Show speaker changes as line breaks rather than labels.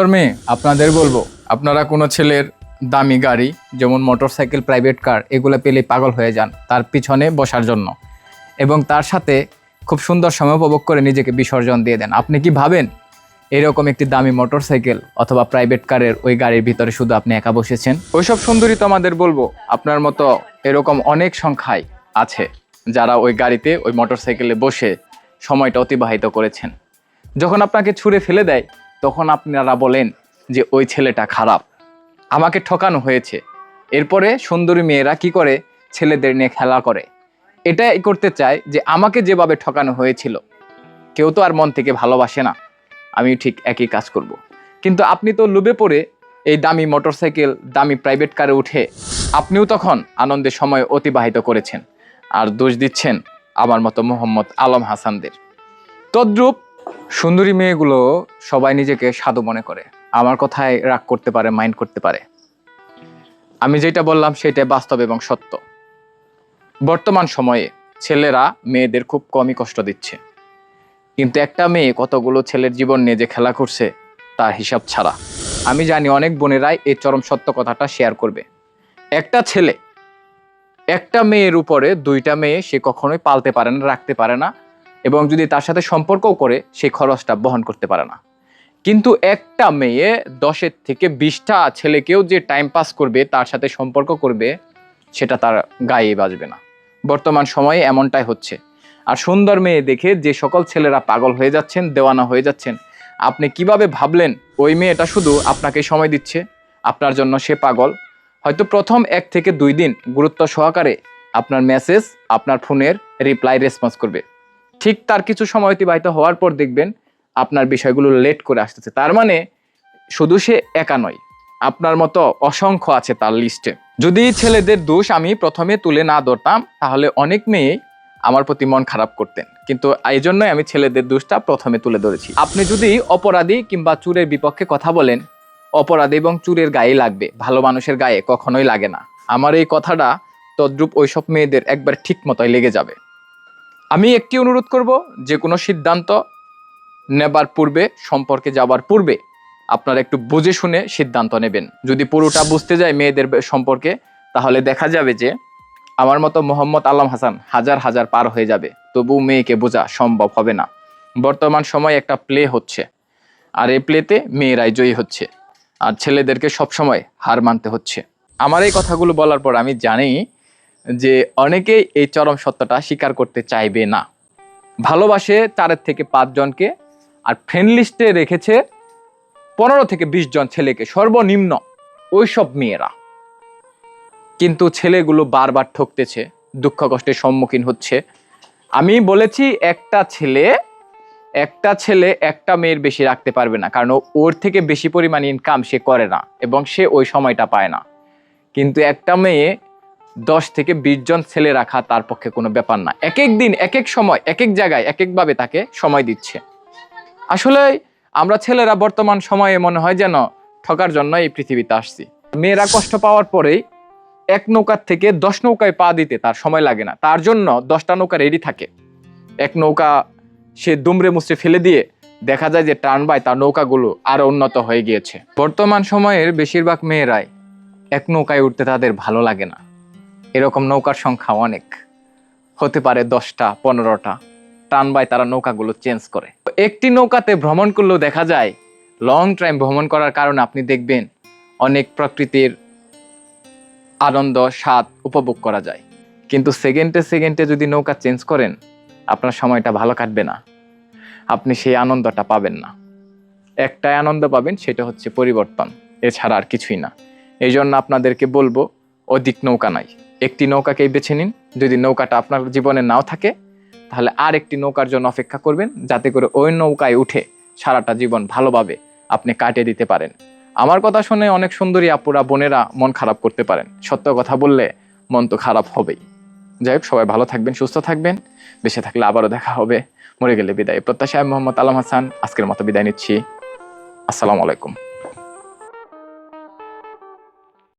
সুন্দর মেয়ে, আপনাদের বলব, আপনারা কোনো ছেলের দামি গাড়ি, যেমন মোটরসাইকেল প্রাইভেট কার এগুলো পেলে পাগল হয়ে যান তার পিছনে বসার জন্য। এবং তার সাথে খুব সুন্দর সময় উপভোগ করে নিজেকে বিসর্জন দিয়ে দেন। আপনি কি ভাবেন? এরকম একটি দামি মোটরসাইকেল অথবা প্রাইভেট কারের ওই গাড়ির ভিতরে শুধু আপনি একা বসেছেন? ওইসব সুন্দরী তো আমাদের বলব, আপনার মতো এরকম অনেক সংখ্যায় আছে যারা ওই গাড়িতে, ওই মোটরসাইকেলে বসে সময়টা অতিবাহিত করেছেন। যখন আপনাকে ছুঁড়ে ফেলে দেয় তখন আপনারা বলেন যে, ওই ছেলেটা খারাপ। আমাকে ঠকানো হয়েছে। এরপরে সুন্দরী মেয়েরা কি করে? ছেলেদের নিয়ে খেলা করে। এটাই করতে চায় যে, আমাকে যেভাবে ঠকানো হয়েছিল, কেউ তো আর মন থেকে ভালোবাসে না। আমি ঠিক একই কাজ করব। কিন্তু আপনি তো লোভে পড়ে এই দামি মোটরসাইকেল, দামি প্রাইভেট কারে উঠে আপনিও তখন আনন্দের সময় অতিবাহিত করেছেন। আর দোষ দিচ্ছেন আমার মতো মোহাম্মদ আলম হাসানদের। তদ্রূপ সুন্দরী মেয়েগুলো সবাই নিজেকে সাধু মনে করে। আমার কথায় রাগ করতে পারে, মাইন্ড করতে পারে। আমি যেটা বললাম সেটাই বাস্তব এবং সত্য। বর্তমান সময়ে ছেলেরা মেয়েদের খুব কমই কষ্ট দিচ্ছে। কিন্তু একটা মেয়ে কতগুলো ছেলের জীবন নিয়ে যে খেলা করছে, তার হিসাব ছাড়া। আমি জানি অনেক বোনেরাই এই চরম সত্য কথাটা শেয়ার করবে। একটা ছেলে, একটা মেয়ের উপরে দুইটা মেয়ে সে কখনোই পালতে পারে না, রাখতে পারে না। এবং যদি তার সাথে সম্পর্কও করে সেই খরচটা বহন করতে পারে না। কিন্তু একটা মেয়ে দশের থেকে বিশটা ছেলেকেও যে টাইম পাস করবে, তার সাথে সম্পর্ক করবে, সেটা তার গায়ে বাজবে না। বর্তমান সময়ে এমনটাই হচ্ছে। আর সুন্দর মেয়ে দেখে যে সকল ছেলেরা পাগল হয়ে যাচ্ছেন, দেওয়ানা হয়ে যাচ্ছেন, আপনি কীভাবে ভাবলেন ওই মেয়েটা শুধু আপনাকে সময় দিচ্ছে? আপনার জন্য সে পাগল। হয়তো প্রথম এক থেকে দুই দিন গুরুত্ব সহকারে আপনার মেসেজ আপনার ফোনের রিপ্লাই রেসপন্স করবে। ঠিক তার কিছু সময় অতিবাহিত হওয়ার পর দেখবেন আপনার বিষয়গুলো লেট করে আসতেছে। তার মানে শুধু সে একা নয়, আপনার মতো অসংখ্য আছে তার লিস্টে যদি ছেলেদের দোষ আমি প্রথমে তুলে না ধরতাম, তাহলে অনেক মেয়ে আমার প্রতি মন খারাপ করতেন। কিন্তু এই জন্যই আমি ছেলেদের দোষটা প্রথমে তুলে ধরেছি। আপনি যদি অপরাধী কিংবা চুরের বিপক্ষে কথা বলেন, অপরাধী এবং চুরের গায়ে লাগবে, ভালো মানুষের গায়ে কখনোই লাগে না। আমার এই কথাটা তদ্রূপ ওইসব মেয়েদের একবার ঠিক মতোই লেগে যাবে। আমি একটি অনুরোধ করব, যে কোনো সিদ্ধান্ত নেবার পূর্বে, সম্পর্কে যাবার পূর্বে, আপনারা একটু বুঝে শুনে সিদ্ধান্ত নেবেন। যদি পুরোটা বুঝতে যায় মেয়েদের সম্পর্কে, তাহলে দেখা যাবে যে, আমার মতো মোহাম্মদ আলম হাসান হাজার হাজার পার হয়ে যাবে। তবু মেয়েকে বোঝা সম্ভব হবে না। বর্তমান সময় একটা প্লে হচ্ছে। আর এই প্লেতে মেয়েরাই জয়ী হচ্ছে। আর ছেলেদেরকে সবসময় হার মানতে হচ্ছে। আমার এই কথাগুলো বলার পর আমি জানি যে অনেকেই এই চরম সত্যটা স্বীকার করতে চাইবে না। ভালোবাসে চারের থেকে পাঁচজনকে আর ফ্রেন্ড লিস্টে রেখেছে পনেরো থেকে বিশ জন ছেলেকে, সর্বনিম্ন ওইসব মেয়েরা। কিন্তু ছেলেগুলো বারবার ঠকতেছে, দুঃখ কষ্টের সম্মুখীন হচ্ছে। আমি বলেছি, একটা ছেলে একটা ছেলে একটা মেয়ের বেশি রাখতে পারবে না, কারণ ওর থেকে বেশি পরিমাণ ইনকাম সে করে না এবং সে ওই সময়টা পায় না। কিন্তু একটা মেয়ে দশ থেকে বিশ জন ছেলে রাখা তার পক্ষে কোনো ব্যাপার না। এক এক দিন এক এক সময় এক এক জায়গায় এক একভাবে তাকে সময় দিচ্ছে। আসলে আমরা ছেলেরা বর্তমান সময়ে মনে হয় যেন ঠকার জন্য এই পৃথিবীতে আসছি। মেয়েরা কষ্ট পাওয়ার পরেই এক নৌকার থেকে দশ নৌকায় পা দিতে তার সময় লাগে না। তার জন্য দশটা নৌকা রেডি থাকে। এক নৌকা সে দুমড়ে মুচড়ে ফেলে দিয়ে দেখা যায় যে টান বাই তার নৌকাগুলো আরও উন্নত হয়ে গিয়েছে। বর্তমান সময়ের বেশিরভাগ মেয়েরাই এক নৌকায় উঠতে তাদের ভালো লাগে না। এরকম নৌকার সংখ্যা অনেক। হতে পারে দশটা, পনেরোটা। টান বাই তারা নৌকাগুলো চেঞ্জ করে। একটি নৌকাতে ভ্রমণ করলেও দেখা যায়, লং টাইম ভ্রমণ করার কারণে আপনি দেখবেন অনেক প্রকৃতির আনন্দ, স্বাদ উপভোগ করা যায়। কিন্তু সেকেন্ডে সেকেন্ডে যদি নৌকা চেঞ্জ করেন, আপনার সময়টা ভালো কাটবে না। আপনি সেই আনন্দটা পাবেন না। একটাই আনন্দ পাবেন, সেটা হচ্ছে পরিবর্তন। এছাড়া আর কিছুই না। এই জন্য আপনাদেরকে বলব, অধিক নৌকা নাই। একটি নৌকাকেই বেছে নিন। যদি নৌকাটা আপনার জীবনে নাও থাকে, তাহলে আর একটি নৌকার জন্য অপেক্ষা করবেন, যাতে করে ওই নৌকায় উঠে সারাটা জীবন ভালোভাবে আপনি কাটিয়ে দিতে পারেন। আমার কথা শুনে অনেক সুন্দরী আপুরা, বোনেরা মন খারাপ করতে পারেন। সত্য কথা বললে মন তো খারাপ হবেই। যাই হোক, সবাই ভালো থাকবেন, সুস্থ থাকবেন। বেঁচে থাকলে আবারও দেখা হবে। মরে গেলে বিদায়। প্রত্যাশায় মোহাম্মদ আলম হাসান, আজকের মতো বিদায় নিচ্ছি। আসসালামু আলাইকুম।